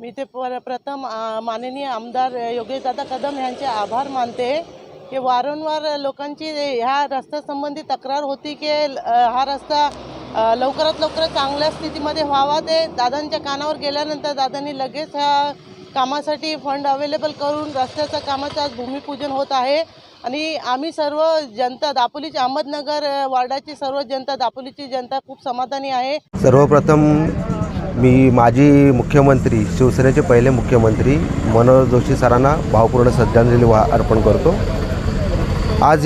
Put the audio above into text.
मी ते पर प्रथम माननीय आमदार योगेशदादा कदम यांचे आभार मानते. की वारंवार लोकांची ह्या रस्त्यासंबंधी तक्रार होती की हा रस्ता लवकरात लवकर चांगल्या स्थितीमध्ये व्हावा. ते दादांच्या कानावर गेल्यानंतर दादांनी लगेच ह्या कामासाठी फंड अवेलेबल करून रस्त्याचं कामाचं आज भूमिपूजन होत आहे. आणि आम्ही सर्व जनता दापोलीची अहमदनगर वार्डाची सर्व जनता दापोलीची जनता खूप समाधानी आहे. सर्वप्रथम मी माजी मुख्यमंत्री शिवसेनेचे पहिले मुख्यमंत्री मनोहर जोशी सरांना भावपूर्ण श्रद्धांजली वा अर्पण करतो. आज